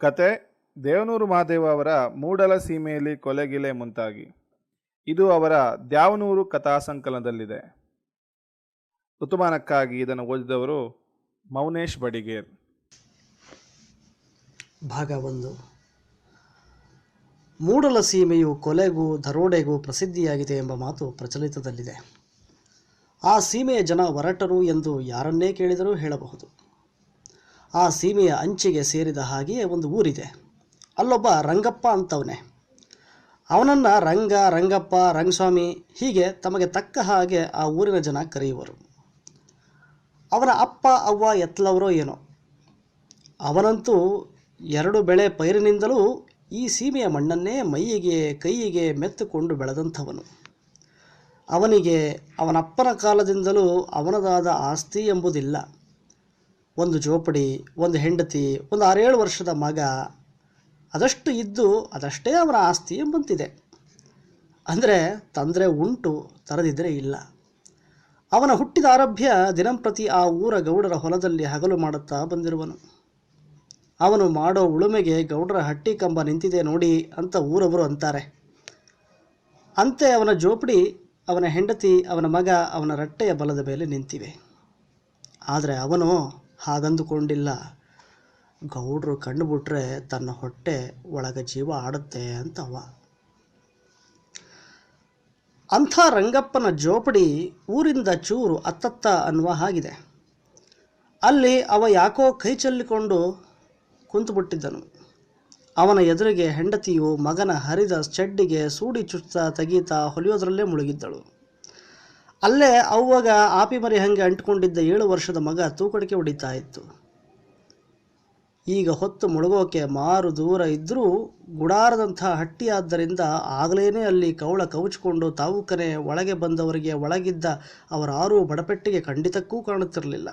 ಕತೆ, ದೇವನೂರು ಮಹಾದೇವ ಅವರ ಮೂಡಲ ಸೀಮೆಯಲ್ಲಿ ಕೊಲೆಗಿಲೆ ಮುಂತಾಗಿ. ಇದು ಅವರ ದ್ಯಾವನೂರು ಕಥಾ ಸಂಕಲನದಲ್ಲಿದೆ. ಋತುಮಾನಕ್ಕಾಗಿ ಇದನ್ನು ಓದಿದವರು ಮೌನೇಶ್ ಬಡಿಗೇರ್. ಭಾಗ ಒಂದು. ಮೂಡಲ ಸೀಮೆಯು ಕೊಲೆಗೂ ದರೋಡೆಗೂ ಪ್ರಸಿದ್ಧಿಯಾಗಿದೆ ಎಂಬ ಮಾತು ಪ್ರಚಲಿತದಲ್ಲಿದೆ. ಆ ಸೀಮೆಯ ಜನ ಒರಟರು ಎಂದು ಯಾರನ್ನೇ ಕೇಳಿದರೂ ಹೇಳಬಹುದು. ಆ ಸೀಮೆಯ ಅಂಚಿಗೆ ಸೇರಿದ ಹಾಗೆಯೇ ಒಂದು ಊರಿದೆ. ಅಲ್ಲೊಬ್ಬ ರಂಗಪ್ಪ ಅಂತವನೇ. ಅವನನ್ನು ರಂಗ, ರಂಗಪ್ಪ, ರಂಗಸ್ವಾಮಿ ಹೀಗೆ ತಮಗೆ ತಕ್ಕ ಹಾಗೆ ಆ ಊರಿನ ಜನ ಕರೆಯುವರು. ಅವನ ಅಪ್ಪ, ಅವ್ವ ಎತ್ತಲವರೋ ಏನೋ. ಅವನಂತೂ ಎರಡು ಬೆಳೆ ಪೈರಿನಿಂದಲೂ ಈ ಸೀಮೆಯ ಮಣ್ಣನ್ನೇ ಮೈಯಿಗೆ, ಕೈಯಿಗೆ ಮೆತ್ತುಕೊಂಡು ಬೆಳೆದಂಥವನು. ಅವನಿಗೆ ಅವನಪ್ಪನ ಕಾಲದಿಂದಲೂ ಅವನದಾದ ಆಸ್ತಿ ಎಂಬುದಿಲ್ಲ. ಒಂದು ಜೋಪಡಿ ಒಂದು ಹೆಂಡತಿ, ಒಂದು ಆರೇಳು ವರ್ಷದ ಮಗ, ಅದಷ್ಟು ಇದ್ದು ಅದಷ್ಟೇ ಅವರ ಆಸ್ತಿ ಎಂಬಂತಿದೆ ಅಂದರೆ ತಂದರೆ ಉಂಟು ತರದಿದ್ದರೆ ಇಲ್ಲ. ಅವನ ಹುಟ್ಟಿದ ಆರಭ್ಯ ದಿನಂಪ್ರತಿ ಆ ಊರ ಗೌಡರ ಹೊಲದಲ್ಲಿ ಹಗಲು ಮಾಡುತ್ತಾ ಬಂದಿರುವನು. ಅವನು ಮಾಡೋ ಉಳುಮೆಗೆ ಗೌಡರ ಹಟ್ಟಿ ಕಂಬ ನಿಂತಿದೆ ನೋಡಿ ಅಂತ ಊರವರು ಅಂತಾರೆ. ಅಂತೆ ಅವನ ಜೋಪಡಿ ಅವನ ಹೆಂಡತಿ, ಅವನ ಮಗ, ಅವನ ರಟ್ಟೆಯ ಬಲದ ಮೇಲೆ ನಿಂತಿವೆ. ಆದರೆ ಅವನು ಹಾಗಂದುಕೊಂಡಿಲ್ಲ. ಗೌಡ್ರು ಕಂಡುಬಿಟ್ರೆ ಬಿಟ್ರೆ ತನ್ನ ಹೊಟ್ಟೆ ಒಳಗ ಜೀವ ಆಡುತ್ತೆ ಅಂತ ಅವ ಅಂಥ ರಂಗಪ್ಪನ ಜೋಪಡಿ ಊರಿಂದ ಚೂರು ಅತ್ತತ್ತ ಅನ್ನುವ ಹಾಗಿದೆ. ಅಲ್ಲಿ ಅವ ಯಾಕೋ ಕೈ ಚೆಲ್ಲಿಕೊಂಡು ಕುಂತುಬಿಟ್ಟಿದ್ದನು. ಅವನ ಎದುರಿಗೆ ಹೆಂಡತಿಯು ಮಗನ ಹರಿದ ಚಡ್ಡಿಗೆ ಸೂಡಿ ಚುಚ್ಚುತ್ತಾ ತೆಗೀತಾ ಹೊಲಿಯೋದರಲ್ಲೇ ಮುಳುಗಿದ್ದಳು. ಅಲ್ಲೇ ಅವಾಗ ಆಪಿ ಮರಿ ಹಂಗೆ ಅಂಟ್ಕೊಂಡಿದ್ದ ಏಳು ವರ್ಷದ ಮಗ ತೂಕಡಿಕೆ ಹೊಡಿತಾ ಇತ್ತು. ಈಗ ಹೊತ್ತು ಮುಳುಗೋಕೆ ಮಾರು ದೂರ ಇದ್ದರೂ ಗುಡಾರದಂಥ ಹಟ್ಟಿಯಾದ್ದರಿಂದ ಆಗಲೇನೇ ಅಲ್ಲಿ ಕವಳ ಕವಚಿಕೊಂಡು ತಾವುಕನೆ ಒಳಗೆ ಬಂದವರಿಗೆ ಒಳಗಿದ್ದ ಅವರಾರೂ ಬಡಪೆಟ್ಟಿಗೆ ಖಂಡಿತಕ್ಕೂ ಕಾಣುತ್ತಿರಲಿಲ್ಲ.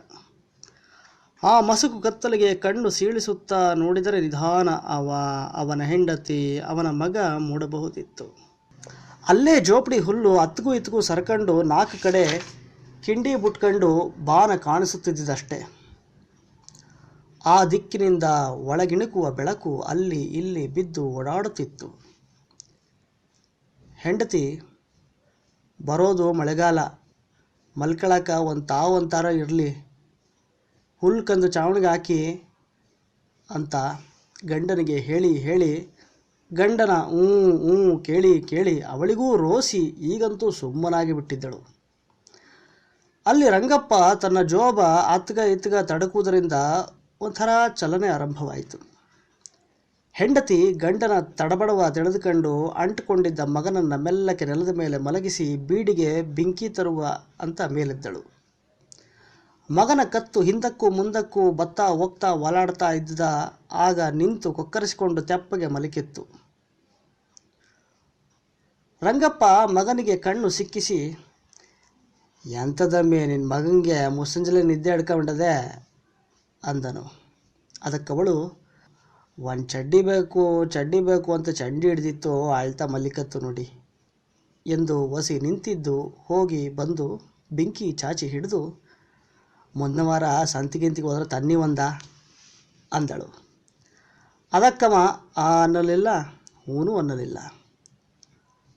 ಆ ಮಸುಕು ಕತ್ತಲಿಗೆ ಕಣ್ಣು ಸೀಳಿಸುತ್ತಾ ನೋಡಿದರೆ ನಿಧಾನ ಅವ, ಅವನ ಹೆಂಡತಿ, ಅವನ ಮಗ ಮೂಡಬಹುದಿತ್ತು. ಅಲ್ಲೇ ಜೋಪಡಿ ಹುಲ್ಲು ಹತ್ತಿಗೂ ಇತ್ಗೂ ಸರ್ಕಂಡು ನಾಲ್ಕು ಕಡೆ ಕಿಂಡಿ ಬಿಟ್ಕೊಂಡು ಬಾನ ಕಾಣಿಸುತ್ತಿದ್ದಷ್ಟೇ ಆ ದಿಕ್ಕಿನಿಂದ ಒಳಗಿಣುಕುವ ಬೆಳಕು ಅಲ್ಲಿ ಇಲ್ಲಿ ಬಿದ್ದು ಓಡಾಡುತ್ತಿತ್ತು. ಹೆಂಡತಿ, ಬರೋದು ಮಳೆಗಾಲ, ಮಲ್ಕೊಳಕ ಒಂದು ತಾವು ಒಂಥರ ಇರಲಿ, ಹುಲ್ಲು ಕಂದು ಚಾವಣಿಗೆ ಹಾಕಿ ಅಂತ ಗಂಡನಿಗೆ ಹೇಳಿ ಹೇಳಿ ಗಂಡನ ಊ ಹ್ಞೂ ಕೇಳಿ ಕೇಳಿ ಅವಳಿಗೂ ರೋಸಿ ಈಗಂತೂ ಸುಮ್ಮನಾಗಿ ಬಿಟ್ಟಿದ್ದಳು. ಅಲ್ಲಿ ರಂಗಪ್ಪ ತನ್ನ ಜೋಬ ಅತ್ಗ ಇತ್ಗ ತಡಕುವುದರಿಂದ ಒಂಥರ ಚಲನೆ ಆರಂಭವಾಯಿತು. ಹೆಂಡತಿ ಗಂಡನ ತಡಬಡವ ತಿಳಿದುಕೊಂಡು ಅಂಟುಕೊಂಡಿದ್ದ ಮಗನನ್ನು ಮೆಲ್ಲಕ್ಕೆ ನೆಲದ ಮೇಲೆ ಮಲಗಿಸಿ ಬೀಡಿಗೆ ಬೆಂಕಿ ತರುವ ಅಂತ ಮೇಲೆದ್ದಳು. ಮಗನ ಕತ್ತು ಹಿಂದಕ್ಕೂ ಮುಂದಕ್ಕೂ ಬತ್ತಾ ಹೋಗ್ತಾ ಓಲಾಡ್ತಾ ಇದ್ದ ಆಗ ನಿಂತು ಕೊಕ್ಕರಿಸಿಕೊಂಡು ತೆಪ್ಪಗೆ ಮಲಿಕಿತ್ತು ರಂಗಪ್ಪ ಮಗನಿಗೆ ಕಣ್ಣು ಸಿಕ್ಕಿಸಿ, ಎಂಥದಮ್ಮೆ ನಿನ್ನ ಮಗನಿಗೆ ಮುಸಂಜಲೆ ನಿದ್ದೆ ಹಿಡ್ಕೊಂಡದೆ ಅಂದನು. ಅದಕ್ಕವಳು ಒಂದು ಚಡ್ಡಿ ಬೇಕು ಚಡ್ಡಿ ಬೇಕು ಅಂತ ಚಂಡಿ ಹಿಡ್ದಿತ್ತು, ಆಳ್ತಾ ಮಲ್ಲಿಕತ್ತು ನೋಡಿ ಎಂದು ಒಸಿ ನಿಂತಿದ್ದು ಹೋಗಿ ಬಂದು ಬೆಂಕಿ ಚಾಚಿ ಹಿಡಿದು ಮುಂದಿನ ವಾರ ಸಂತಿಗಿಂತಿಗೆ ಹೋದ್ರೆ ತನ್ನಿ ಒಂದ ಅಂದಳು. ಅದಕ್ಕವ ಆ ಅನ್ನಲಿಲ್ಲ, ಹೂನು ಅನ್ನಲಿಲ್ಲ.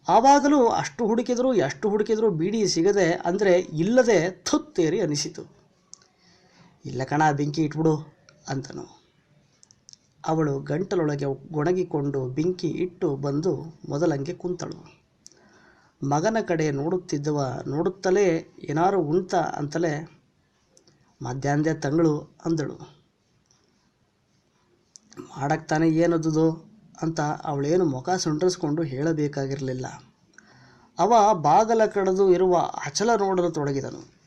ಆವಾಗಲೂ ಅಷ್ಟು ಹುಡುಕಿದ್ರು, ಎಷ್ಟು ಹುಡುಕಿದರೂ ಬೀಡಿ ಸಿಗದೆ ಅಂದರೆ ಇಲ್ಲದೆ ಥುತ್ತೇರಿ ಅನಿಸಿತು. ಇಲ್ಲ ಕಣ, ಬೆಂಕಿ ಇಟ್ಬಿಡು ಅಂತನು. ಅವಳು ಗಂಟಲೊಳಗೆ ಗೊಣಗಿಕೊಂಡು ಬೆಂಕಿ ಇಟ್ಟು ಬಂದು ಮೊದಲಂಗೆ ಕುಂತಳು. ಮಗನ ಕಡೆ ನೋಡುತ್ತಿದ್ದವ ನೋಡುತ್ತಲೇ ಏನಾರು ಉಂಟ ಅಂತಲೇ ಮಧ್ಯಾಹ್ನದ ತಂಗಳು ಅಂದಳು. ಮಾಡಕ್ಕೆ ತಾನೇ ಏನದುದು ಅಂತ ಅವಳೇನು ಮುಖ ಸುಂಟರಿಸ್ಕೊಂಡು ಹೇಳಬೇಕಾಗಿರಲಿಲ್ಲ. ಅವ ಬಾಗಲ ಕಡೆದು ಇರುವ ಅಚಲ ನೋಡಲು ತೊಡಗಿದನು.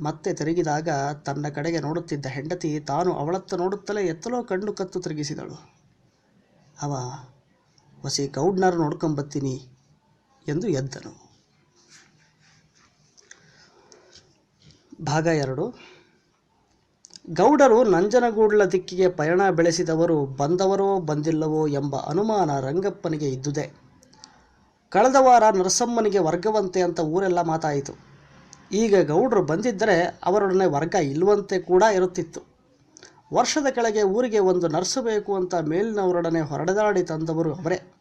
ಮತ್ತೆ ತಿರುಗಿದಾಗ ತನ್ನ ಕಡೆಗೆ ನೋಡುತ್ತಿದ್ದ ಹೆಂಡತಿ ತಾನು ಅವಳತ್ತ ನೋಡುತ್ತಲೇ ಎತ್ತಲೋ ಕಣ್ಣು ಕತ್ತು ತಿರುಗಿಸಿದಳು. ಅವ ಹೊಸಿ ಗೌಡ್ನಾರು ನೋಡ್ಕೊಂಬತ್ತೀನಿ ಎಂದು ಎದ್ದನು. ಭಾಗ ಎರಡು. ಗೌಡರು ನಂಜನಗೂಡ್ಲ ದಿಕ್ಕಿಗೆ ಪಯಣ ಬೆಳೆಸಿದವರು ಬಂದವರೋ ಬಂದಿಲ್ಲವೋ ಎಂಬ ಅನುಮಾನ ರಂಗಪ್ಪನಿಗೆ ಇದ್ದುದೇ. ಕಳೆದ ವಾರ ನರಸಮ್ಮನಿಗೆ ವರ್ಗವಂತೆ ಅಂತ ಊರೆಲ್ಲ ಮಾತಾಯಿತು. ಈಗ ಗೌಡರು ಬಂದಿದ್ದರೆ ಅವರೊಡನೆ ವರ್ಗ ಇಲ್ಲವಂತೆ ಕೂಡ ಇರುತ್ತಿತ್ತು. ವರ್ಷದ ಕೆಳಗೆ ಊರಿಗೆ ಒಂದು ನರ್ಸು ಬೇಕು ಅಂತ ಮೇಲಿನವರೊಡನೆ ಹೊರಡದಾಡಿ ತಂದವರು ಅವರೇ.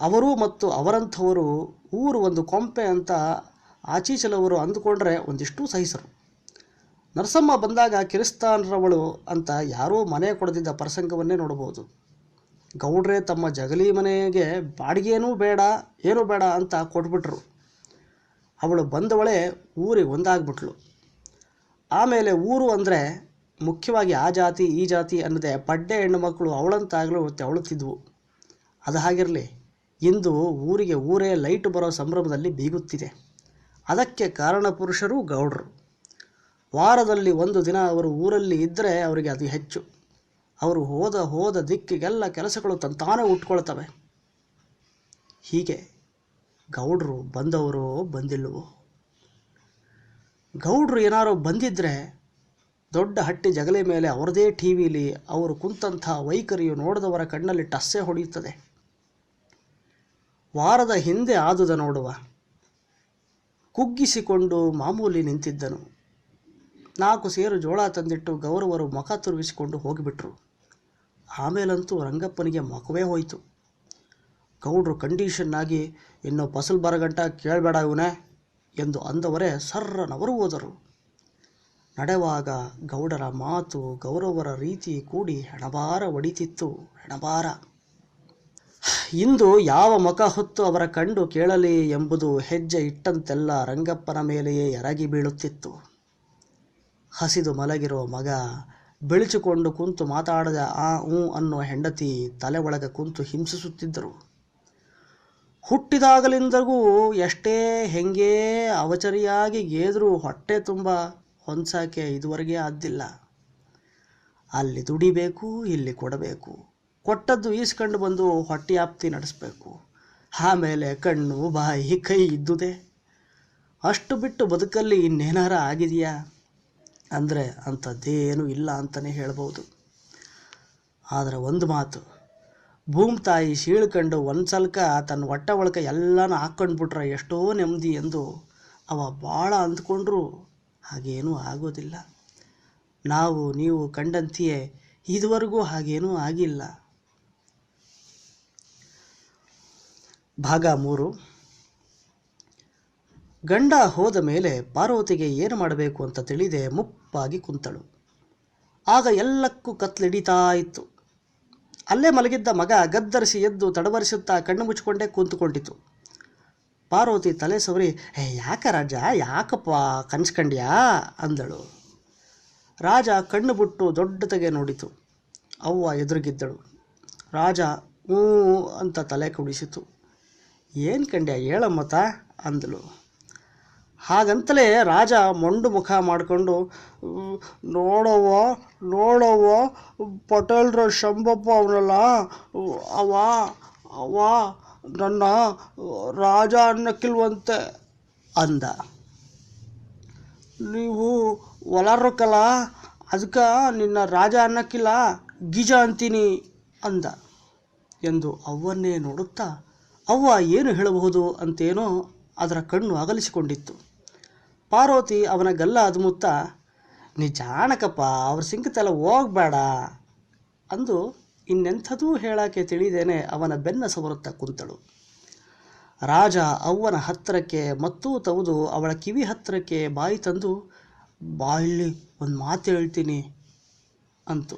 ಅವರು ಮತ್ತು ಅವರಂಥವರು ಊರು ಒಂದು ಕೊಂಪೆ ಅಂತ ಆಚೀಚಲವರು ಅಂದುಕೊಂಡ್ರೆ ಒಂದಿಷ್ಟು ಸಹಿಸರು. ನರಸಮ್ಮ ಬಂದಾಗ ಕಿರಿಸ್ತಾನರವಳು ಅಂತ ಯಾರೂ ಮನೆ ಕೊಡದಿದ್ದ ಪ್ರಸಂಗವನ್ನೇ ನೋಡಬಹುದು. ಗೌಡ್ರೆ ತಮ್ಮ ಜಗಲಿ ಮನೆಗೆ ಬಾಡಿಗೆನೂ ಬೇಡ, ಏನೂ ಬೇಡ ಅಂತ ಕೊಟ್ಬಿಟ್ರು. ಅವಳು ಬಂದವಳೆ ಊರಿಗೆ ಒಂದಾಗ್ಬಿಟ್ಲು. ಆಮೇಲೆ ಊರು ಅಂದರೆ ಮುಖ್ಯವಾಗಿ ಆ ಜಾತಿ, ಈ ಜಾತಿ ಅನ್ನದೆ ಪಡ್ಡೆ ಹೆಣ್ಣು ಮಕ್ಕಳು ಅವಳಂತಾಗಲೂ ತೆವಳುತ್ತಿದ್ವು. ಅದು ಹಾಗಿರಲಿ, ಇಂದು ಊರಿಗೆ ಊರೇ ಲೈಟ್ ಬರೋ ಸಂಭ್ರಮದಲ್ಲಿ ಬೀಗುತ್ತಿದೆ. ಅದಕ್ಕೆ ಕಾರಣ ಪುರುಷರು ಗೌಡ್ರು. ವಾರದಲ್ಲಿ ಒಂದು ದಿನ ಅವರು ಊರಲ್ಲಿ ಇದ್ದರೆ ಅವರಿಗೆ ಅದು ಹೆಚ್ಚು. ಅವರು ಹೋದ ಹೋದ ದಿಕ್ಕಿಗೆಲ್ಲ ಕೆಲಸಗಳು ತಂತಾನೇ ಉಟ್ಕೊಳ್ತವೆ. ಹೀಗೆ ಗೌಡ್ರು ಬಂದವರು ಬಂದಿಲ್ಲವೋ? ಗೌಡ್ರು ಏನಾರೋ ಬಂದಿದ್ದರೆ ದೊಡ್ಡ ಹಟ್ಟಿ ಜಗಲಿ ಮೇಲೆ ಅವರದೇ ಟಿ ವಿಲಿ ಅವರು ಕುಂತಂಥ ವೈಖರಿಯು ನೋಡಿದವರ ಕಣ್ಣಲ್ಲಿ ಟಸ್ಸೆ ಹೊಡೆಯುತ್ತದೆ ವಾರದ ಹಿಂದೆ ಆದುದ ನೋಡುವ. ಕುಗ್ಗಿಸಿಕೊಂಡು ಮಾಮೂಲಿ ನಿಂತಿದ್ದನು. ನಾಲ್ಕು ಸೇರು ಜೋಳ ತಂದಿಟ್ಟು ಗೌರವರು ಮುಖ ತುರುಗಿಸಿಕೊಂಡು ಹೋಗಿಬಿಟ್ರು. ಆಮೇಲಂತೂ ರಂಗಪ್ಪನಿಗೆ ಮುಖವೇ ಹೋಯಿತು. ಗೌಡ್ರು ಕಂಡೀಷನ್ ಆಗಿ, ಇನ್ನು ಫಸಲು ಬರಗಂಟ ಕೇಳಬೇಡ ಇವನೇ ಎಂದು ಅಂದವರೇ ಸರ್ರನವರು ಹೋದರು. ನಡೆವಾಗ ಗೌಡರ ಮಾತು, ಗೌರವರ ರೀತಿ ಕೂಡಿ ಹೆಣಬಾರ ಒಡಿತಿತ್ತು, ಹೆಣಬಾರ. ಇಂದು ಯಾವ ಮುಖ ಹೊತ್ತು ಅವರ ಕಂಡು ಕೇಳಲಿ ಎಂಬುದು ಹೆಜ್ಜೆ ಇಟ್ಟಂತೆಲ್ಲ ರಂಗಪ್ಪನ ಮೇಲೆಯೇ ಎರಗಿ ಬೀಳುತ್ತಿತ್ತು. ಹಸಿದು ಮಲಗಿರೋ ಮಗ ಬೆಳಚಿಕೊಂಡು ಕುಂತು ಮಾತಾಡದ ಆ ಊ ಅನ್ನೋ ಹೆಂಡತಿ ತಲೆ ಒಳಗೆ ಕುಂತು ಹಿಂಸಿಸುತ್ತಿದ್ದರು. ಹುಟ್ಟಿದಾಗಲಿಂದಗೂ ಎಷ್ಟೇ ಹೆಂಗೆ ಅವಚರಿಯಾಗಿ ಗೇದ್ರು ಹೊಟ್ಟೆ ತುಂಬ ಹೊಂದ್ಸಕ್ಕೆ ಇದುವರೆಗೆ ಆದ್ದಿಲ್ಲ. ಅಲ್ಲಿ ದುಡಿಬೇಕು, ಇಲ್ಲಿ ಕೊಡಬೇಕು. ಕೊಟ್ಟದ್ದು ಈಸ್ಕೊಂಡು ಬಂದು ಹೊಟ್ಟೆ ಆಪ್ತಿ ನಡೆಸಬೇಕು. ಆಮೇಲೆ ಕಣ್ಣು, ಬಾಯಿ, ಕೈ ಇದ್ದುದೇ. ಅಷ್ಟು ಬಿಟ್ಟು ಬದುಕಲ್ಲಿ ಇನ್ನೇನಾರ ಆಗಿದೆಯಾ? ಅಂದರೆ ಅಂಥದ್ದೇನೂ ಇಲ್ಲ ಅಂತಲೇ ಹೇಳ್ಬೋದು. ಆದರೆ ಒಂದು ಮಾತು, ಭೂಮಿ ತಾಯಿ ಸೀಳ್ಕೊಂಡು ಒಂದು ಸಲ್ಕ ತನ್ನ ಹೊಟ್ಟೆ ಒಳಕ ಎಲ್ಲನೂ ಹಾಕ್ಕೊಂಡ್ಬಿಟ್ರೆ ಎಷ್ಟೋ ನೆಮ್ಮದಿ ಎಂದು ಅವ ಭಾಳ ಅಂದ್ಕೊಂಡ್ರು. ಹಾಗೇನೂ ಆಗೋದಿಲ್ಲ. ನಾವು, ನೀವು ಕಂಡಂತೆಯೇ, ಇದುವರೆಗೂ ಹಾಗೇನೂ ಆಗಿಲ್ಲ. ಭಾಗ ಮೂರು, ಗಂಡ ಹೋದ ಮೇಲೆ ಪಾರ್ವತಿಗೆ ಏನು ಮಾಡಬೇಕು ಅಂತ ತಿಳಿದೆ. ಮುಪ್ಪಾಗಿ ಕುಂತಳು. ಆಗ ಎಲ್ಲಕ್ಕೂ ಕತ್ಲಿಡಿತಾ ಇತ್ತು. ಅಲ್ಲೇ ಮಲಗಿದ್ದ ಮಗ ಗದ್ದರಿಸಿ ಎದ್ದು ತಡವರಿಸುತ್ತಾ ಕಣ್ಣು ಮುಚ್ಚಿಕೊಂಡೇ ಕುಂತುಕೊಂಡಿತು. ಪಾರ್ವತಿ ತಲೆ ಸವರಿ, ಏ, ಯಾಕ ರಾಜ, ಯಾಕಪ್ಪ ಕನ್ಸ್ಕಂಡ್ಯಾ? ಅಂದಳು. ರಾಜ ಕಣ್ಣು ಬಿಟ್ಟು ದೊಡ್ಡತೆಗೆ ನೋಡಿತು. ಅವ್ವ ಎದುರುಗಿದ್ದಳು. ರಾಜ, ಹ್ಞೂ ಅಂತ ತಲೆ ಕುಡಿಸಿತು ಏನು ಕಂಡ್ಯ ಹೇಳಮ್ಮತ ಅಂದಳು. ಹಾಗಂತಲೇ ರಾಜ ಮೊಂಡು ಮುಖ ಮಾಡಿಕೊಂಡು ನೋಡವ್ವ ನೋಡವ್ವ, ಪಟೇಲ್ರ ಶಂಬಪ್ಪ ಅವನಲ್ಲ, ಅವ ಅವ, ನನ್ನ ರಾಜ ಅನ್ನಕ್ಕಿಲ್ವಂತೆ ಅಂದ. ನೀವು ಒಲರ್ಕಲ್ಲ ಅದಕ್ಕೆ ನಿನ್ನ ರಾಜ ಅನ್ನಕ್ಕಿಲ್ಲ, ಗಿಜ ಅಂತೀನಿ ಅಂದ. ಎಂದು ಅವ್ವನ್ನೇ ನೋಡುತ್ತಾ ಅವ್ವ ಏನು ಹೇಳಬಹುದು ಅಂತೇನೋ ಅದರ ಕಣ್ಣು ಅಗಲಿಸಿಕೊಂಡಿತ್ತು. ಪಾರ್ವತಿ ಅವನ ಗಲ್ಲ ಅದುಮುತ್ತ ನೀ ಜಾಣಕಪ್ಪ, ಅವ್ರ ಸಿಂಕತೆಲ್ಲ ಹೋಗ್ಬೇಡ ಅಂದು ಇನ್ನೆಂಥದೂ ಹೇಳಕ್ಕೆ ತಿಳಿದೇನೆ ಅವನ ಬೆನ್ನ ಸವರುತ್ತ ಕುಂತಳು. ರಾಜ ಅವ್ವನ ಹತ್ತಿರಕ್ಕೆ ಮತ್ತೂ ತವುದು ಅವಳ ಕಿವಿ ಹತ್ತಿರಕ್ಕೆ ಬಾಯಿ ತಂದು ಬಾಯಲ್ಲಿ ಒಂದು ಮಾತು ಹೇಳ್ತೀನಿ ಅಂತು.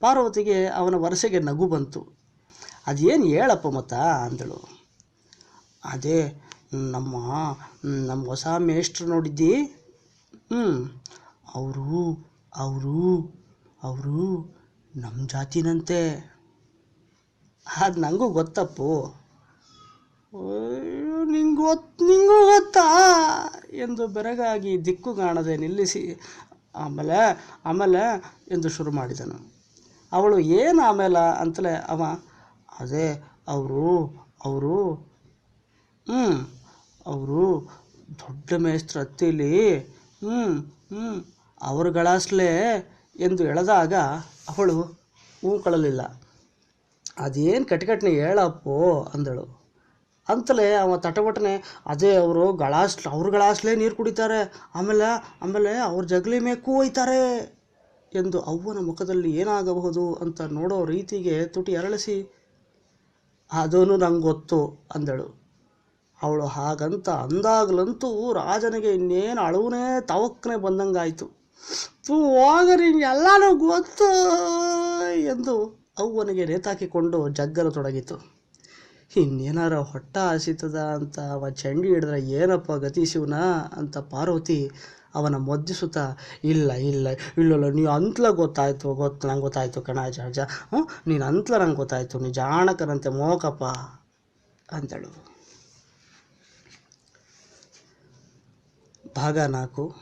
ಪಾರ್ವತಿಗೆ ಅವನ ವರಸೆಗೆ ನಗು ಬಂತು. ಅದೇನು ಹೇಳಪ್ಪ ಮತ್ತ? ಅಂದಳು. ಅದೇ ನಮ್ಮ ನಮ್ಮ ಹೊಸ ಮೇಷ್ಟ್ರು ನೋಡಿದ್ದಿ? ಹ್ಞೂ ಅವರು ಅವರು ಅವರು ನಮ್ಮ ಜಾತಿನಂತೆ. ಅದು ನನಗೂ ಗೊತ್ತಪ್ಪು. ನಿಂಗೆ ಗೊತ್ತು ನಿಂಗೂ ಗೊತ್ತಾ? ಎಂದು ಬೆರಗಾಗಿ ದಿಕ್ಕು ಕಾಣದೆ ನಿಲ್ಲಿಸಿ, ಆಮೇಲೆ ಆಮೇಲೆ ಎಂದು ಶುರು ಮಾಡಿದನು. ಅವಳು ಏನು ಆಮೇಲೆ ಅಂತಲೇ ಅವ, ಅದೇ, ಅವರು ಅವರು ಹ್ಞೂ ಅವರು ದೊಡ್ಡ ಮೇಸ್ತ್ರ ಹತ್ತಿಲಿ ಹ್ಞೂ ಹ್ಞೂ ಅವರುಗಳಾಸ್ಲೇ ಗಳಾಸ್ಲೆ ಎಂದು ಎಳೆದಾಗ ಅವಳು ಹೂಕೊಳ್ಳಲಿಲ್ಲ ಅದೇನು ಕಟ್ಕಟ್ನೆ ಹೇಳಪ್ಪೋ ಅಂದಳು. ಅಂತಲೇ ಅವ ತಟವಟನೆ, ಅದೇ ಅವರು ಗಳಾಸ್ ಅವ್ರ ಗಳಾಸ್ಲೇ ನೀರು ಕುಡಿತಾರೆ, ಆಮೇಲೆ ಆಮೇಲೆ ಅವ್ರ ಜಗಲಿ ಮೇಕು ಒಯ್ತಾರೆ ಎಂದು ಅವ್ವನ ಮುಖದಲ್ಲಿ ಏನಾಗಬಹುದು ಅಂತ ನೋಡೋ ರೀತಿಗೆ ತುಟಿ ಅರಳಿಸಿ ಅದನ್ನು ನಂಗೆ ಗೊತ್ತು ಅಂದಳು. ಅವಳು ಹಾಗಂತ ಅಂದಾಗಲಂತೂ ರಾಜನಿಗೆ ಇನ್ನೇನು ಅಳುವನೇ ತವಕ್ಕನೆ ಬಂದಂಗಾಯಿತು. ತೂ ಹೋಗ ಎಲ್ಲನೂ ಗೊತ್ತು? ಎಂದು ಅವ್ವನಿಗೆ ನೇತಾಕಿಕೊಂಡು ಜಗ್ಗಲು ತೊಡಗಿತು. ಇನ್ನೇನಾರ ಹೊಟ್ಟ ಹಸಿತದ ಅಂತ ಅವ ಚಂಡಿ ಹಿಡಿದ್ರೆ ಏನಪ್ಪ ಗತಿ ಶಿವನ? ಅಂತ ಪಾರ್ವತಿ ಅವನ ಮೊದ್ದಿಸುತ್ತಾ ಇಲ್ಲ ಇಲ್ಲ, ಇಲ್ಲಲ್ಲ ನೀವು ಅಂತಲ ಗೊತ್ತಾಯ್ತು, ಗೊತ್ತು, ನಂಗೆ ಗೊತ್ತಾಯ್ತು ಕಣ ಹ್ಞೂ ನೀನು ಅಂತ್ಲ ನಂಗೆ ಗೊತ್ತಾಯ್ತು, ನೀ ಜಾಣಕರಂತೆ ಮೋಕಪ್ಪ ಅಂತಳು ಭಾಗ ನಾಲ್ಕು.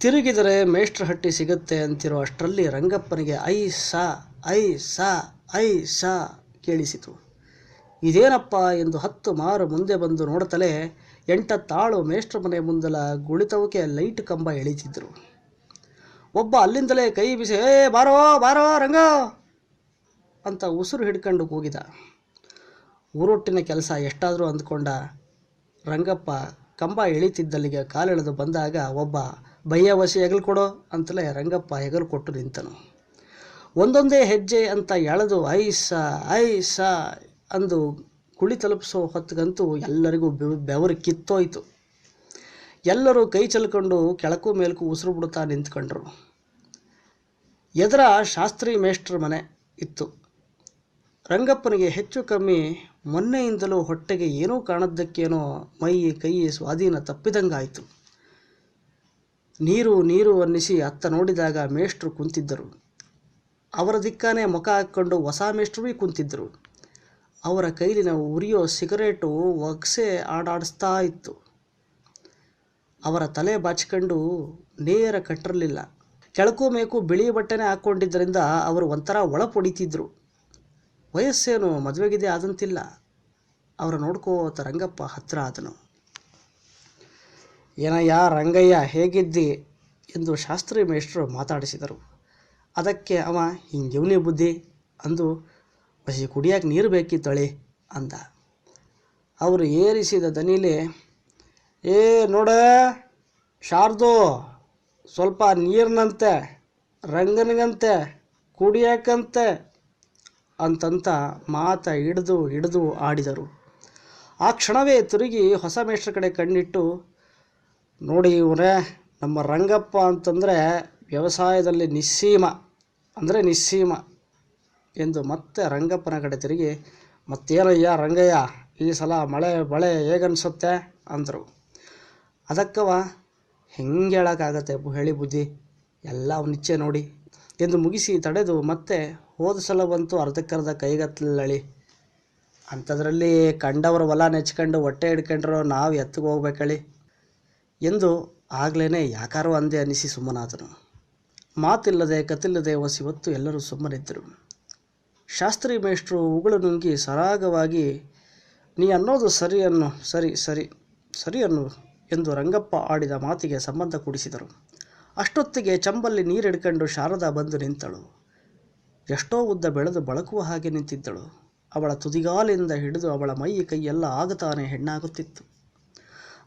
ತಿರುಗಿದರೆ ಮೇಷ್ಟ್ರ ಹಟ್ಟಿ ಸಿಗುತ್ತೆ ಅಂತಿರೋ ಅಷ್ಟರಲ್ಲಿ ರಂಗಪ್ಪನಿಗೆ ಐ ಸಾ ಐ ಸಾ ಐ ಸಾ ಕೇಳಿಸಿತು. ಇದೇನಪ್ಪ ಎಂದು ಹತ್ತು ಮಾರು ಮುಂದೆ ಬಂದು ನೋಡುತ್ತಲೇ ಎಂಟತ್ತಾಳು ಮೇಷ್ಟ್ರ ಮನೆ ಮುಂದಲ ಗುಳಿತವಕ್ಕೆ ಲೈಟ್ ಕಂಬ ಎಳೀತಿದ್ರು. ಒಬ್ಬ ಅಲ್ಲಿಂದಲೇ ಕೈ ಬಿಸಿ, ಏ, ಬಾರೋ ಬಾರೋ, ರಂಗ! ಅಂತ ಉಸಿರು ಹಿಡ್ಕೊಂಡು ಕೂಗಿದ. ಊರೊಟ್ಟಿನ ಕೆಲಸ ಎಷ್ಟಾದರೂ ಅಂದ್ಕೊಂಡ ರಂಗಪ್ಪ ಕಂಬ ಇಳಿತಿದ್ದಲ್ಲಿಗೆ ಕಾಲೆಳೆದು ಬಂದಾಗ ಒಬ್ಬ ಬಯ್ಯವಸಿ ಹೆಗಲು ಕೊಡೋ ಅಂತಲೇ ರಂಗಪ್ಪ ಹೆಗಲು ಕೊಟ್ಟು ನಿಂತನು. ಒಂದೊಂದೇ ಹೆಜ್ಜೆ ಅಂತ ಎಳೆದು, ಐಸ ಐಸ ಅಂದು ಕುಳಿ ತಲುಪಿಸೋ ಹೊತ್ತಿಗಂತೂ ಎಲ್ಲರಿಗೂ ಬೆವ್- ಬೆವರು ಕಿತ್ತೋಯ್ತು. ಎಲ್ಲರೂ ಕೈ ಚೆಲ್ಕೊಂಡು ಕೆಳಕು ಮೇಲಕ್ಕೂ ಉಸಿರು ಬಿಡುತ್ತಾ ನಿಂತ್ಕೊಂಡ್ರು. ಎದುರ ಶಾಸ್ತ್ರಿ ಮೇಷ್ಟ್ರ ಮನೆ ಇತ್ತು. ರಂಗಪ್ಪನಿಗೆ ಹೆಚ್ಚು ಕಮ್ಮಿ ಮೊನ್ನೆಯಿಂದಲೂ ಹೊಟ್ಟೆಗೆ ಏನೂ ಕಾಣದ್ದಕ್ಕೇನೋ ಮೈ, ಕೈ ಸ್ವಾಧೀನ ತಪ್ಪಿದಂಗಾಯಿತು. ನೀರು ನೀರು ಅನ್ನಿಸಿ ಅತ್ತ ನೋಡಿದಾಗ ಮೇಷ್ಟ್ರು ಕುಂತಿದ್ದರು. ಅವರ ದಿಕ್ಕಾನೇ ಮುಖ ಹಾಕ್ಕೊಂಡು ಹೊಸ ಮೇಷ್ಟ್ರೂ ಕುಂತಿದ್ದರು ಅವರ ಕೈಲಿನ ಉರಿಯೋ ಸಿಗರೇಟು ಒಗ್ಸೆ ಆಡಾಡಿಸ್ತಾ ಇತ್ತು. ಅವರ ತಲೆ ಬಾಚಿಕೊಂಡು ನೇರ ಕಟ್ಟಿರಲಿಲ್ಲ. ಕೆಳಕು ಮೇಕು ಬಿಳಿ ಬಟ್ಟೆನೇ ಹಾಕ್ಕೊಂಡಿದ್ದರಿಂದ ಅವರು ಒಂಥರ ಒಳಪು ಹೊಡಿತಿದ್ರು ವಯಸ್ಸೇನು ಮದುವೆಗಿದೆ ಆದಂತಿಲ್ಲ. ಅವರ ನೋಡ್ಕೋತ ರಂಗಪ್ಪ ಹತ್ರ ಆದನು. ಏನಯ್ಯ ರಂಗಯ್ಯ ಹೇಗಿದ್ದಿ ಎಂದು ಶಾಸ್ತ್ರಿ ಮೇಷ್ಟ್ರು ಮಾತಾಡಿಸಿದರು. ಅದಕ್ಕೆ ಅವ ಹಿಂಗೆವನೇ ಬುದ್ಧಿ ಅಂದು ಬಸಿ ಕುಡಿಯಕ್ಕೆ ನೀರು ಬೇಕಿತ್ತಳಿ ಅಂದ. ಅವರು ಏರಿಸಿದ ದನಿಲಿ, ಏ ನೋಡ, ಶಾರ್ದು, ಸ್ವಲ್ಪ ನೀರಿನಂತೆ, ರಂಗನಿಗಂತೆ ಕುಡಿಯಕ್ಕಂತೆ ಅಂತಂತ ಮಾತ ಹಿಡಿದು ಹಿಡಿದು ಆಡಿದರು. ಆ ಕ್ಷಣವೇ ತಿರುಗಿ ಹೊಸ ಮೇಷ್ಟ್ರ ಕಡೆ ಕಣ್ಣಿಟ್ಟು, ನೋಡಿ ಇವರೇ, ನಮ್ಮ ರಂಗಪ್ಪ ಅಂತಂದರೆ ವ್ಯವಸಾಯದಲ್ಲಿ ನಿಸ್ಸೀಮ, ಅಂದರೆ ನಿಸ್ಸೀಮ ಎಂದು ಮತ್ತೆ ರಂಗಪ್ಪನ ಕಡೆ ತಿರುಗಿ, ಮತ್ತೇನಯ್ಯ ರಂಗಯ್ಯ, ಈ ಸಲ ಮಳೆ ಬಳೆ ಹೇಗನ್ಸುತ್ತೆ? ಅಂದರು. ಅದಕ್ಕವ, ಹೆಂಗೆ ಹೇಳೋಕ್ಕಾಗತ್ತೆ ಹೇಳಿ ಬುದ್ಧಿ, ಎಲ್ಲ ಅವನಿಚ್ಛೆ ನೋಡಿ ಎಂದು ಮುಗಿಸಿ ತಡೆದು ಮತ್ತೆ ಹೋದ ಸಲ ಬಂತು ಅರ್ಧಕ್ಕರ್ಧ ಕೈಗತ್ತಲಳಿ. ಅಂಥದ್ರಲ್ಲಿ ಕಂಡವರ ಹೊಲ ನೆಚ್ಕೊಂಡು ಹೊಟ್ಟೆ ಹಿಡ್ಕೊಂಡ್ರು ನಾವು ಎತ್ತಿಗೆ ಹೋಗ್ಬೇಕಳಿ. ಎಂದು ಆಗ್ಲೇ ಯಾಕಾರೋ ಅಂದೆ ಅನಿಸಿ ಸುಮ್ಮನಾದನು. ಮಾತಿಲ್ಲದೆ ಕತ್ತಿಲ್ಲದೆ ಒಸಿ ಹೊತ್ತು ಎಲ್ಲರೂ ಸುಮ್ಮನಿದ್ದರು. ಶಾಸ್ತ್ರಿ ಮೇಷ್ಟ್ರು ಉಗುಳು ನುಂಗಿ ಸರಾಗವಾಗಿ, ನೀ ಅನ್ನೋದು ಸರಿ ಅನ್ನು, ಸರಿ ಸರಿ ಸರಿ ಅನ್ನು, ಎಂದು ರಂಗಪ್ಪ ಆಡಿದ ಮಾತಿಗೆ ಸಂಬಂಧ ಕೂಡಿಸಿದರು. ಅಷ್ಟೊತ್ತಿಗೆ ಚಂಬಲ್ಲಿ ನೀರಿಡ್ಕೊಂಡು ಶಾರದಾ ಬಂದು ನಿಂತಳು. ಎಷ್ಟೋ ಉದ್ದ ಬೆಳೆದು ಬಳಕುವ ಹಾಗೆ ನಿಂತಿದ್ದಳು. ಅವಳ ತುದಿಗಾಲಿಂದ ಹಿಡಿದು ಅವಳ ಮೈ ಕೈಯೆಲ್ಲ ಆಗತಾನೆ ಹೆಣ್ಣಾಗುತ್ತಿತ್ತು.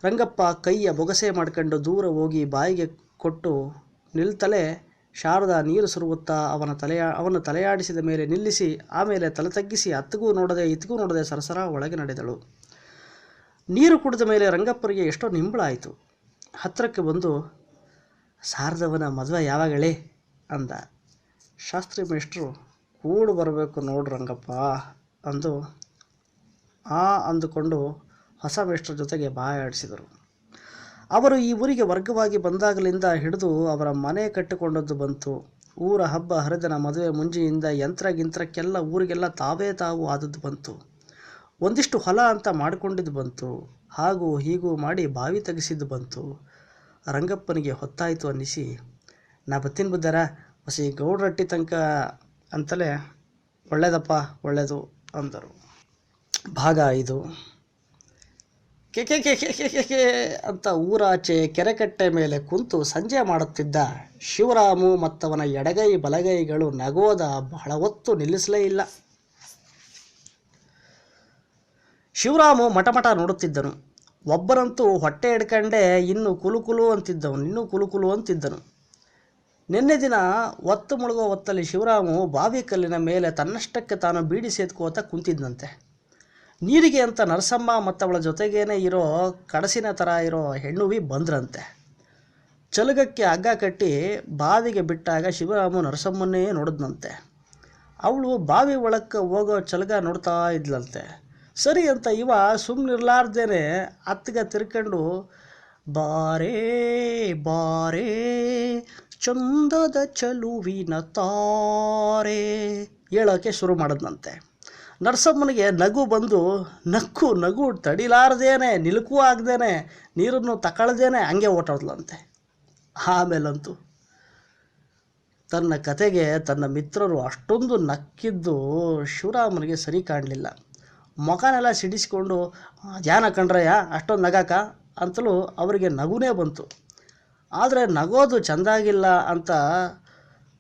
ರಂಗಪ್ಪ ಕೈಯ ಬೊಗಸೆ ಮಾಡ್ಕೊಂಡು ದೂರ ಹೋಗಿ ಬಾಯಿಗೆ ಕೊಟ್ಟು ನಿಲ್ತಲೇ ಶಾರದಾ ನೀರು ಸುರುವುತ್ತಾ ಅವನ ತಲೆಯ, ಅವನ ತಲೆಯಾಡಿಸಿದ ಮೇಲೆ ನಿಲ್ಲಿಸಿ, ಆಮೇಲೆ ತಲೆ ತಗ್ಗಿಸಿ ಅತ್ತಿಗೂ ನೋಡದೆ ಇತ್ತಿಗೂ ನೋಡದೆ ಸರಸರ ಒಳಗೆ ನಡೆದಳು. ನೀರು ಕುಡಿದ ಮೇಲೆ ರಂಗಪ್ಪರಿಗೆ ಎಷ್ಟೋ ನಿಂಬಳ ಆಯಿತು ಹತ್ತಿರಕ್ಕೆ ಬಂದು, ಶಾರದವನ ಮದುವೆ ಯಾವಾಗಲೇ? ಅಂದ. ಶಾಸ್ತ್ರಿ ಮೇಷ್ಟ್ರು ಕೂಡು ಬರಬೇಕು ನೋಡು ರಂಗಪ್ಪ ಅಂದು ಆ ಅಂದುಕೊಂಡು ಹೊಸ ಮೇಷ್ಟ್ರ ಜೊತೆಗೆ ಬಾಯಾಡಿಸಿದರು. ಅವರು ಈ ಊರಿಗೆ ವರ್ಗವಾಗಿ ಬಂದಾಗಲಿಂದ ಹಿಡಿದು ಅವರ ಮನೆ ಕಟ್ಟಿಕೊಂಡದ್ದು ಬಂತು. ಊರ ಹಬ್ಬ ಹರಿದಿನ ಮದುವೆ ಮುಂಜಿಯಿಂದ ಯಂತ್ರ ಗಿಂತ್ರಕ್ಕೆಲ್ಲ ಊರಿಗೆಲ್ಲ ತಾವೇ ತಾವು ಆದದ್ದು ಬಂತು. ಒಂದಿಷ್ಟು ಹೊಲ ಅಂತ ಮಾಡಿಕೊಂಡಿದ್ದು ಬಂತು. ಹಾಗೂ ಹೀಗೂ ಮಾಡಿ ಬಾವಿ ತೆಗೆಸಿದ್ದು ಬಂತು. ರಂಗಪ್ಪನಿಗೆ ಹೊತ್ತಾಯಿತು ಅನ್ನಿಸಿ, ನಾ ಬತ್ತಿನ ಬುದ್ಧರ ಹೊಸಿ ಗೌಡರಟ್ಟಿ ತನಕ ಅಂತಲೇ ಒಳ್ಳೇದಪ್ಪ, ಒಳ್ಳೇದು ಅಂದರು. ಭಾಗ ಇದು ಕೆ ಕೆ ಕೆ ಕೆ ಕೆ ಕೆ ಅಂತ ಊರಾಚೆ ಕೆರೆಕಟ್ಟೆ ಮೇಲೆ ಕುಂತು ಸಂಜೆ ಮಾಡುತ್ತಿದ್ದ ಶಿವರಾಮು ಮತ್ತವನ ಎಡಗೈ ಬಲಗೈಗಳು ನಗೋದ ಬಹಳ ಹೊತ್ತು ನಿಲ್ಲಿಸಲೇ ಇಲ್ಲ. ಶಿವರಾಮು ಮಟಮಟ ನೋಡುತ್ತಿದ್ದನು. ಒಬ್ಬರಂತೂ ಹೊಟ್ಟೆ ಹಿಡ್ಕಂಡೆ ಇನ್ನು ಕುಲು ಕುಲು ಅಂತಿದ್ದವನು, ಇನ್ನೂ ಕುಲು ಕುಲು ಅಂತಿದ್ದನು. ನಿನ್ನೆ ದಿನ ಒತ್ತು ಮುಳುಗೋ ಹೊತ್ತಲ್ಲಿ ಶಿವರಾಮು ಬಾವಿ ಕಲ್ಲಿನ ಮೇಲೆ ತನ್ನಷ್ಟಕ್ಕೆ ತಾನು ಬೀಡಿ ಸೇದ್ಕೋತ ಕುಂತಿದ್ದಂತೆ ನೀರಿಗೆ ಅಂತ ನರಸಮ್ಮ ಮತ್ತವಳ ಜೊತೆಗೇನೆ ಇರೋ ಕಡಸಿನ ಥರ ಇರೋ ಹೆಣ್ಣುವಿ ಬಂದ್ರಂತೆ. ಚಲಗಕ್ಕೆ ಹಗ್ಗ ಕಟ್ಟಿ ಬಾವಿಗೆ ಬಿಟ್ಟಾಗ ಶಿವರಾಮು ನರಸಮ್ಮನ್ನೇ ನೋಡಿದ್ನಂತೆ. ಅವಳು ಬಾವಿ ಒಳಕ್ಕೆ ಹೋಗೋ ಚಲಗ ನೋಡ್ತಾ ಇದ್ಲಂತೆ. ಸರಿ ಅಂತ ಇವ ಸುಮ್ಮನಿರ್ಲಾರ್ದೇನೆ ಅತ್ತಿಗೆ ತಿರ್ಕೊಂಡು, ಬಾರೇ ಬಾರೇ ಚಂದದ ಚಲುವಿನ ತಾರೆ ಹೇಳೋಕ್ಕೆ ಶುರು ಮಾಡಿದ್ನಂತೆ. ನರಸಮ್ಮನಿಗೆ ನಗು ಬಂದು, ನಕ್ಕು ನಗು ತಡಿಲಾರ್ದೇನೆ, ನಿಲುಕು ಆಗದೇನೆ, ನೀರನ್ನು ತಗೊಳ್ದೇನೆ ಹಂಗೆ ಓಟಾಡ್ಲಂತೆ ಆಮೇಲಂತೂ ತನ್ನ ಕತೆಗೆ ತನ್ನ ಮಿತ್ರರು ಅಷ್ಟೊಂದು ನಕ್ಕಿದ್ದು ಶಿವರಾಮನಿಗೆ ಸರಿ ಕಾಣಲಿಲ್ಲ. ಮುಖನೆಲ್ಲ ಸಿಡಿಸಿಕೊಂಡು ಧ್ಯಾನ ಕಂಡ್ರಯ್ಯ ಅಷ್ಟೊಂದು ನಗಾಕ? ಅಂತಲೂ ಅವರಿಗೆ ನಗುನೇ ಬಂತು. ಆದರೆ ನಗೋದು ಚೆಂದಾಗಿಲ್ಲ ಅಂತ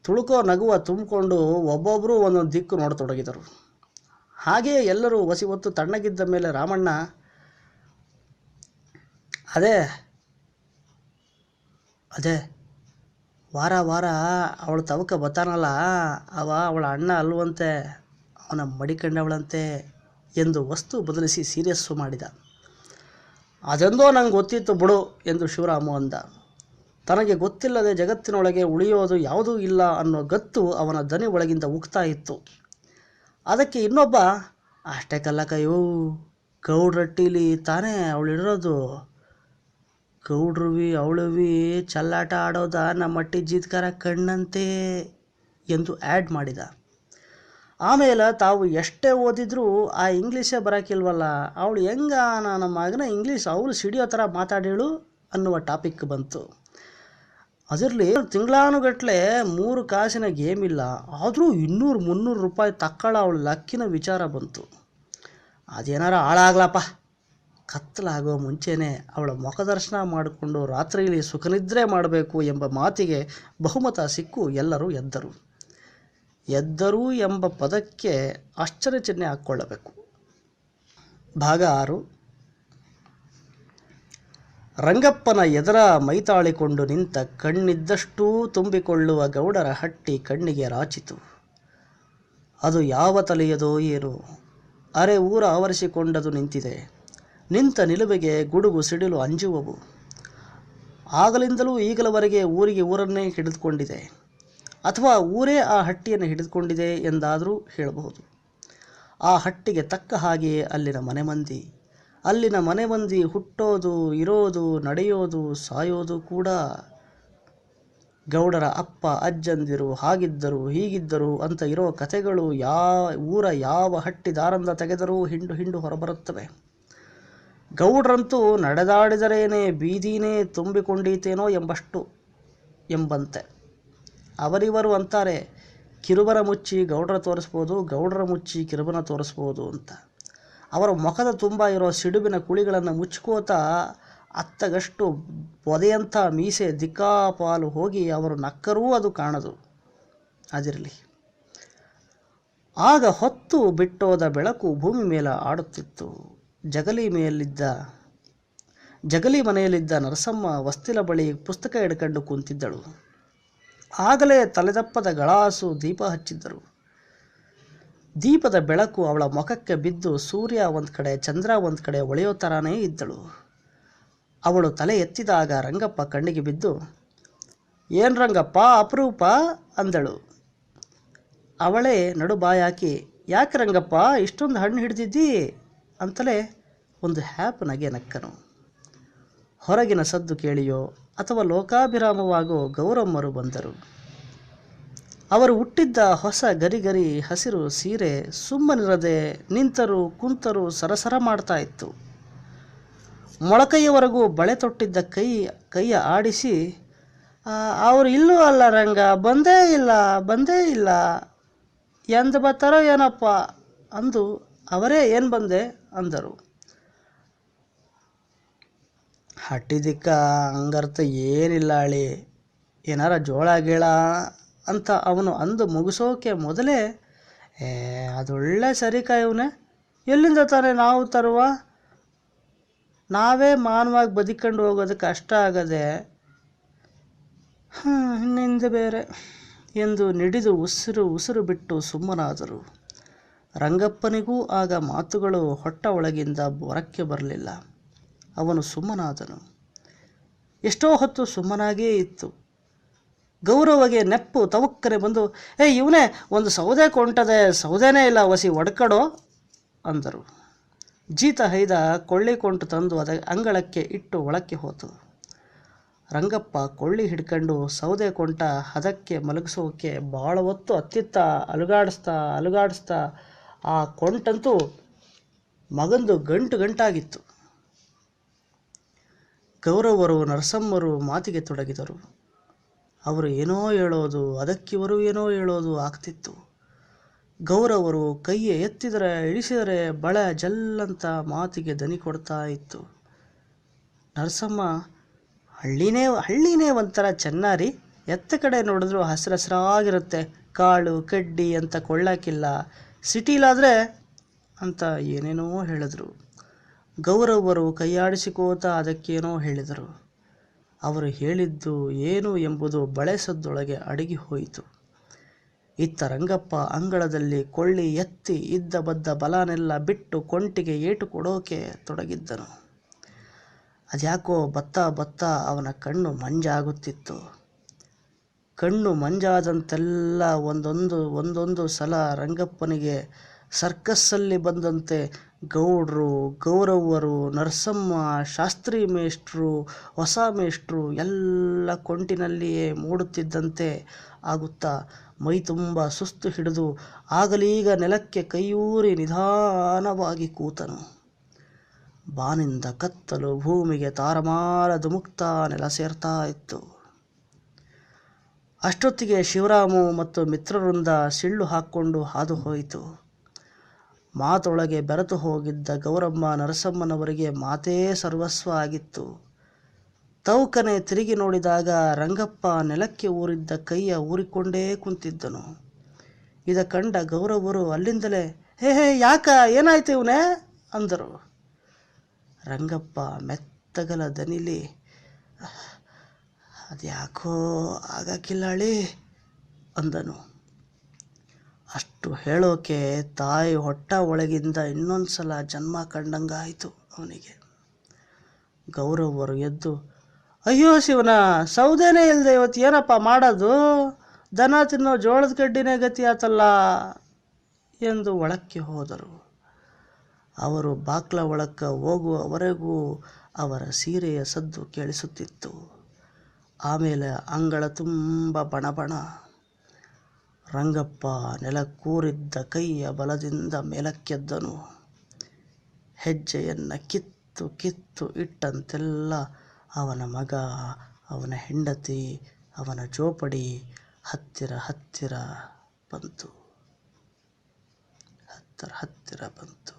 ತುಳುಕೋ ನಗುವ ತುಂಬಿಕೊಂಡು ಒಬ್ಬೊಬ್ಬರು ಒಂದೊಂದು ದಿಕ್ಕು ನೋಡತೊಡಗಿದರು. ಹಾಗೆಯೇ ಎಲ್ಲರೂ ಒಸಿ ಹೊತ್ತು ತಣ್ಣಗಿದ್ದ ಮೇಲೆ ರಾಮಣ್ಣ, ಅದೇ ಅದೇ, ವಾರ ವಾರ ಅವಳ ತವಕ ಬತ್ತಾನಲ್ಲ, ಅವ ಅವಳ ಅಣ್ಣ ಅಲ್ವಂತೆ, ಅವನ ಮಡಿಕಂಡವಳಂತೆ ಎಂದು ವಸ್ತು ಬದಲಿಸಿ ಸೀರಿಯಸ್ಸು ಮಾಡಿದ. ಅದೆಂದೋ ನಂಗೆ ಗೊತ್ತಿತ್ತು ಬಿಡು ಎಂದು ಶಿವರಾಮು ಅಂದ. ತನಗೆ ಗೊತ್ತಿಲ್ಲದೆ ಜಗತ್ತಿನೊಳಗೆ ಉಳಿಯೋದು ಯಾವುದೂ ಇಲ್ಲ ಅನ್ನೋ ಗತ್ತು ಅವನ ದನಿ ಒಳಗಿಂದ ಉಕ್ತಾ ಇತ್ತು. ಅದಕ್ಕೆ ಇನ್ನೊಬ್ಬ, ಅಷ್ಟೇ ಕಲ್ಲಕಯ್ಯೋ ಗೌಡ್ರಟ್ಟಿಲಿ ತಾನೇ ಅವಳಿರೋದು. ಗೌಡ್ರುವಿ, ಅವಳುವಿ, ಚಲ್ಲಾಟ ಆಡೋದ ನಮ್ಮ ಅಟ್ಟಿ ಜೀತ್ಕಾರ ಕಣ್ಣಂತೆ ಎಂದು ಆ್ಯಡ್ ಮಾಡಿದ. ಆಮೇಲೆ ತಾವು ಎಷ್ಟೇ ಓದಿದ್ರೂ ಆ ಇಂಗ್ಲೀಷೇ ಬರೋಕ್ಕಿಲ್ವಲ್ಲ ಅವಳು ಹೆಂಗ ನಮ್ಮ ಮಗನ ಇಂಗ್ಲೀಷ್, ಅವಳು ಸಿಡಿಯೋ ಥರ ಮಾತಾಡಿಳು ಅನ್ನುವ ಟಾಪಿಕ್ ಬಂತು. ಅದರಲ್ಲಿ ತಿಂಗಳಾನುಗಟ್ಲೆ ಮೂರು ಕಾಸಿನ ಗೇಮ್ ಇಲ್ಲ. ಆದರೂ ಇನ್ನೂರು ಮುನ್ನೂರು ರೂಪಾಯಿ ತಕ್ಕಳ ಅವಳ ಲಕ್ಕಿನ ವಿಚಾರ ಬಂತು. ಅದೇನಾರ ಹಾಳಾಗ್ಲಪ್ಪ. ಕತ್ತಲಾಗೋ ಮುಂಚೆನೇ ಅವಳ ಮುಖದರ್ಶನ ಮಾಡಿಕೊಂಡು ರಾತ್ರಿಯಲ್ಲಿ ಸುಖನಿದ್ರೆ ಮಾಡಬೇಕು ಎಂಬ ಮಾತಿಗೆ ಬಹುಮತ ಸಿಕ್ಕು ಎಲ್ಲರೂ ಎದ್ದರು. ಎದ್ದರು ಎಂಬ ಪದಕ್ಕೆ ಆಶ್ಚರ್ಯ ಚಿಹ್ನೆ ಹಾಕ್ಕೊಳ್ಳಬೇಕು. ಭಾಗ ಆರು. ರಂಗಪ್ಪನ ಎದರ ಮೈತಾಳಿಕೊಂಡು ನಿಂತ ಕಣ್ಣಿದ್ದಷ್ಟೂ ತುಂಬಿಕೊಳ್ಳುವ ಗೌಡರ ಹಟ್ಟಿ ಕಣ್ಣಿಗೆ ರಾಚಿತು. ಅದು ಯಾವ ತಲೆಯದೋ ಏನು. ಅರೆ ಊರ ಆವರಿಸಿಕೊಂಡದು ನಿಂತಿದೆ. ನಿಂತ ನಿಲುವಿಗೆ ಗುಡುಗು ಸಿಡಿಲು ಅಂಜುವವು. ಆಗಲಿಂದಲೂ ಈಗಲವರೆಗೆ ಊರಿಗೆ ಊರನ್ನೇ ಹಿಡಿದುಕೊಂಡಿದೆ. ಅಥವಾ ಊರೇ ಆ ಹಟ್ಟಿಯನ್ನು ಹಿಡಿದುಕೊಂಡಿದೆ ಎಂದಾದರೂ ಹೇಳಬಹುದು. ಆ ಹಟ್ಟಿಗೆ ತಕ್ಕ ಹಾಗೆಯೇ ಅಲ್ಲಿನ ಮನೆ ಮಂದಿ. ಅಲ್ಲಿನ ಮನೆ ಮಂದಿ ಹುಟ್ಟೋದು, ಇರೋದು, ನಡೆಯೋದು, ಸಾಯೋದು ಕೂಡ ಗೌಡರ ಅಪ್ಪ, ಅಜ್ಜಂದಿರು, ಹಾಗಿದ್ದರು, ಹೀಗಿದ್ದರು ಅಂತ ಇರೋ ಕಥೆಗಳು ಯಾ, ಊರ ಯಾವ ಹಟ್ಟಿ ದಾರಂದ ತೆಗೆದರೂ ಹಿಂಡು ಹಿಂಡು ಹೊರಬರುತ್ತವೆ. ಗೌಡ್ರಂತೂ ನಡೆದಾಡಿದರೇನೇ ಬೀದಿನೇ ತುಂಬಿಕೊಂಡೀತೇನೋ ಎಂಬಷ್ಟು ಎಂಬಂತೆ. ಅವರಿವರು ಅಂತಾರೆ, ಕಿರುಬರ ಮುಚ್ಚಿ ಗೌಡ್ರ ತೋರಿಸ್ಬೋದು, ಗೌಡ್ರ ಮುಚ್ಚಿ ಕಿರುಬನ ತೋರಿಸ್ಬೋದು ಅಂತ. ಅವರ ಮುಖದ ತುಂಬ ಇರೋ ಸಿಡುಬಿನ ಕುಳಿಗಳನ್ನು ಮುಚ್ಕೋತ ಅತ್ತಗಷ್ಟು ಪೊದೆಯಂಥ ಮೀಸೆ ದಿಕ್ಕಾಪಾಲು ಹೋಗಿ ಅವರು ನಕ್ಕರೂ ಅದು ಕಾಣದು. ಅದಿರಲಿ. ಆಗ ಹೊತ್ತು ಬಿಟ್ಟೋದ ಬೆಳಕು ಭೂಮಿ ಮೇಲೆ ಆಡುತ್ತಿತ್ತು. ಜಗಲಿ ಮೇಲಿದ್ದ ಜಗಲಿ ಮನೆಯಲ್ಲಿದ್ದ ನರಸಮ್ಮ ವಸ್ತಿಲ ಬಳಿ ಪುಸ್ತಕ ಹಿಡ್ಕೊಂಡು ಕುಂತಿದ್ದಳು. ಆಗಲೇ ತಲೆದಪ್ಪದ ಗಳಾಸು ದೀಪ ಹಚ್ಚಿದ್ದರು. ದೀಪದ ಬೆಳಕು ಅವಳ ಮುಖಕ್ಕೆ ಬಿದ್ದು ಸೂರ್ಯ ಒಂದು ಕಡೆ, ಚಂದ್ರ ಒಂದು ಕಡೆ ಒಳೆಯೋ ಥರನೇ ಇದ್ದಳು. ಅವಳು ತಲೆ ಎತ್ತಿದಾಗ ರಂಗಪ್ಪ ಕಣ್ಣಿಗೆ ಬಿದ್ದು, ಏನು ರಂಗಪ್ಪ, ಅಪರೂಪ? ಅಂದಳು. ಅವಳೇ ನಡು ಬಾಯಾಕಿ, ಯಾಕೆ ರಂಗಪ್ಪ, ಇಷ್ಟೊಂದು ಹಣ್ಣು ಹಿಡ್ದಿದ್ದಿ? ಅಂತಲೇ ಒಂದು ಹ್ಯಾಪ್ ನಗೆ ನಕ್ಕನು. ಹೊರಗಿನ ಸದ್ದು ಕೇಳಿಯೋ ಅಥವಾ ಲೋಕಾಭಿರಾಮವಾಗೋ ಗೌರಮ್ಮರು ಬಂದರು. ಅವರು ಹುಟ್ಟಿದ್ದ ಹೊಸ ಗರಿಗರಿ ಹಸಿರು ಸೀರೆ ಸುಮ್ಮನಿರದೆ ನಿಂತರು ಕುಂತರು ಸರಸರ ಮಾಡ್ತಾ ಇತ್ತು. ಮೊಳಕೈಯವರೆಗೂ ಬಳೆ ತೊಟ್ಟಿದ್ದ ಕೈ, ಕೈಯ ಆಡಿಸಿ ಅವರು ಇಲ್ಲೂ ಅಲ್ಲ ರಂಗ, ಬಂದೇ ಇಲ್ಲ ಬಂದೇ ಇಲ್ಲ, ಎಂದು ಬರ್ತಾರೋ ಏನಪ್ಪ? ಅಂದು ಅವರೇ ಏನು ಬಂದೆ ಅಂದರು. ಹಟ್ಟಿದಿಕ್ಕ, ಹಂಗರ್ಥ ಏನಿಲ್ಲ ಅಳಿ, ಏನಾರ ಜೋಳ, ಗೀಳ ಅಂತ ಅವನು ಅಂದು ಮುಗಿಸೋಕೆ ಮೊದಲೇ, ಏ ಅದೊಳ್ಳೆ ಸರಿ ಇವನೆ ಎಲ್ಲಿಂದ ತಾನೇ ನಾವು ತರುವ? ನಾವೇ ಮಾನವಾಗಿ ಬದುಕೊಂಡು ಹೋಗೋದಕ್ಕೆ ಕಷ್ಟ ಆಗದೆ ಇನ್ನಿಂದ ಬೇರೆ ಎಂದು ನಿಡಿದು ಉಸಿರು ಉಸಿರು ಬಿಟ್ಟು ಸುಮ್ಮನಾದರು. ರಂಗಪ್ಪನಿಗೂ ಆಗ ಮಾತುಗಳು ಹೊಟ್ಟ ಒಳಗಿಂದ ಹೊರಕ್ಕೆ ಬರಲಿಲ್ಲ. ಅವನು ಸುಮ್ಮನಾದನು. ಎಷ್ಟೋ ಹೊತ್ತು ಸುಮ್ಮನಾಗೇ ಇತ್ತು. ಗೌರವಗೆ ನೆಪ್ಪು ತವಕ್ಕನೆ ಬಂದು, ಏ, ಇವನೇ, ಒಂದು ಸೌದೆ ಕೊಂಟದೆ, ಸೌದೆನೇ ಇಲ್ಲ ಒಸಿ ಒಡ್ಕಡೋ ಅಂದರು. ಜೀತ ಹೈದ ಕೊಳ್ಳಿ ಕೊಂಟು ತಂದು ಅದ ಅಂಗಳಕ್ಕೆ ಇಟ್ಟು ಒಳಕ್ಕೆ ಹೋತು. ರಂಗಪ್ಪ ಕೊಳ್ಳಿ ಹಿಡ್ಕೊಂಡು ಸೌದೆ ಕೊಂಟ ಹದಕ್ಕೆ ಮಲಗಿಸೋಕೆ ಭಾಳ ಹೊತ್ತು ಅತ್ತಿತ್ತ, ಅಲುಗಾಡಿಸ್ತಾ ಅಲುಗಾಡಿಸ್ತಾ ಆ ಕೊಂಟಂತೂ ಮಗಂದು ಗಂಟು ಗಂಟಾಗಿತ್ತು. ಗೌರವರು ನರಸಮ್ಮರು ಮಾತಿಗೆ ತೊಡಗಿದರು. ಅವರು ಏನೋ ಹೇಳೋದು, ಅದಕ್ಕಿವರು ಏನೋ ಹೇಳೋದು ಆಗ್ತಿತ್ತು. ಗೌರವರು ಕೈಯ ಎತ್ತಿದರೆ, ಇಳಿಸಿದರೆ ಬಳೆ ಜಲ್ಲಂತ ಮಾತಿಗೆ ದನಿ ಕೊಡ್ತಾ ಇತ್ತು. ನರಸಮ್ಮ, ಹಳ್ಳಿನೇ ಹಳ್ಳಿನೇ ಒಂಥರ ಚೆನ್ನಾರಿ. ಎತ್ತ ಕಡೆ ನೋಡಿದ್ರು ಹಸಿರು ಹಸಿರಾಗಿರುತ್ತೆ ಕಾಳು, ಕಡ್ಡಿ ಅಂತ ಕೊಳ್ಳೋಕ್ಕಿಲ್ಲ. ಸಿಟಿಲಾದರೆ ಅಂತ ಏನೇನೋ ಹೇಳಿದ್ರು. ಗೌರವರು ಕೈಯಾಡಿಸಿಕೋತ ಅದಕ್ಕೇನೋ ಹೇಳಿದರು. ಅವರು ಹೇಳಿದ್ದು ಏನು ಎಂಬುದು ಬಳೆಸದ್ದೊಳಗೆ ಅಡಗಿ ಹೋಯಿತು ಇತ್ತ ರಂಗಪ್ಪ ಅಂಗಳದಲ್ಲಿ ಕೊಳ್ಳಿ ಎತ್ತಿ ಇದ್ದ ಬದ್ದ ಬಲನೆಲ್ಲ ಬಿಟ್ಟು ಕೊಂಟಿಗೆ ಏಟು ಕೊಡೋಕೆ ತೊಡಗಿದ್ದನು. ಅದ್ಯಾಕೋ ಬತ್ತಾ ಬತ್ತಾ ಅವನ ಕಣ್ಣು ಮಂಜಾಗುತ್ತಿತ್ತು. ಕಣ್ಣು ಮಂಜಾದಂತೆಲ್ಲ ಒಂದೊಂದು ಒಂದೊಂದು ಸಲ ರಂಗಪ್ಪನಿಗೆ ಸರ್ಕಸ್ಸಲ್ಲಿ ಬಂದಂತೆ ಗೌಡರು, ಗೌರವರು, ನರಸಮ್ಮ, ಶಾಸ್ತ್ರಿ ಮೇಷ್ಟ್ರು, ಹೊಸ ಮೇಷ್ಟ್ರು ಎಲ್ಲ ಕೊಂಟಿನಲ್ಲಿಯೇ ಮೂಡುತ್ತಿದ್ದಂತೆ ಆಗುತ್ತಾ ಮೈ ತುಂಬ ಸುಸ್ತು ಹಿಡಿದು ಆಗಲೀಗ ನೆಲಕ್ಕೆ ಕೈಯೂರಿ ನಿಧಾನವಾಗಿ ಕೂತನು. ಬಾನಿಂದ ಕತ್ತಲು ಭೂಮಿಗೆ ತಾರಮಾರ ಧುಮುಕ್ತಾ ನೆಲ ಸೇರ್ತಾ ಇತ್ತು. ಅಷ್ಟೊತ್ತಿಗೆ ಶಿವರಾಮು ಮತ್ತು ಮಿತ್ರರಿಂದ ಸಿಳ್ಳು ಹಾಕ್ಕೊಂಡು ಹಾದು ಹೋಯಿತು. ಮಾತೊಳಗೆ ಬೆರೆತು ಹೋಗಿದ್ದ ಗೌರಮ್ಮ ನರಸಮ್ಮನವರಿಗೆ ಮಾತೇ ಸರ್ವಸ್ವ ಆಗಿತ್ತು. ತೌಕನೆ ತಿರುಗಿ ನೋಡಿದಾಗ ರಂಗಪ್ಪ ನೆಲಕ್ಕೆ ಊರಿದ್ದ ಕೈಯ ಊರಿಕೊಂಡೇ ಕುಂತಿದ್ದನು. ಇದ ಕಂಡ ಗೌರವರು ಅಲ್ಲಿಂದಲೇ, ಹೇ ಹೇ, ಯಾಕ? ಏನಾಯ್ತು ಇವನೇ? ಅಂದರು. ರಂಗಪ್ಪ ಮೆತ್ತಗಲ ದನಿಲಿ ಅದ್ಯಾಕೋ ಆಗಕ್ಕಿಲ್ಲಾಳಿ ಅಂದನು. ಅಷ್ಟು ಹೇಳೋಕೆ ತಾಯಿ ಹೊಟ್ಟ ಒಳಗಿಂದ ಇನ್ನೊಂದು ಸಲ ಜನ್ಮ ಕಂಡಂಗಾಯಿತು ಅವನಿಗೆ. ಗೌರವರು ಎದ್ದು, ಅಯ್ಯೋ ಶಿವನ, ಸೌದೆನೇ ಇಲ್ಲದೆ ಇವತ್ತು ಏನಪ್ಪ ಮಾಡೋದು? ದನ ತಿನ್ನೋ ಜೋಳದ ಕಡ್ಡಿನೇ ಗತಿ ಆತಲ್ಲ ಎಂದು ಒಳಕ್ಕೆ ಹೋದರು. ಅವರು ಬಾಕ್ಲ ಒಳಕ್ಕೆ ಹೋಗುವವರೆಗೂ ಅವರ ಸೀರೆಯ ಸದ್ದು ಕೇಳಿಸುತ್ತಿತ್ತು. ಆಮೇಲೆ ಅಂಗಳ ತುಂಬ ಬಣಬಣ. ರಂಗಪ್ಪ ನೆಲಕ್ಕೂರಿದ್ದ ಕೈಯ ಬಲದಿಂದ ಮೇಲಕ್ಕೆದ್ದನು. ಹೆಜ್ಜೆಯನ್ನು ಕಿತ್ತು ಕಿತ್ತು ಇಟ್ಟಂತೆಲ್ಲ ಅವನ ಮಗ, ಅವನ ಹೆಂಡತಿ, ಅವನ ಜೋಪಡಿ ಹತ್ತಿರ ಹತ್ತಿರ ಬಂತು. ಹತ್ತಿರ ಹತ್ತಿರ ಬಂತು.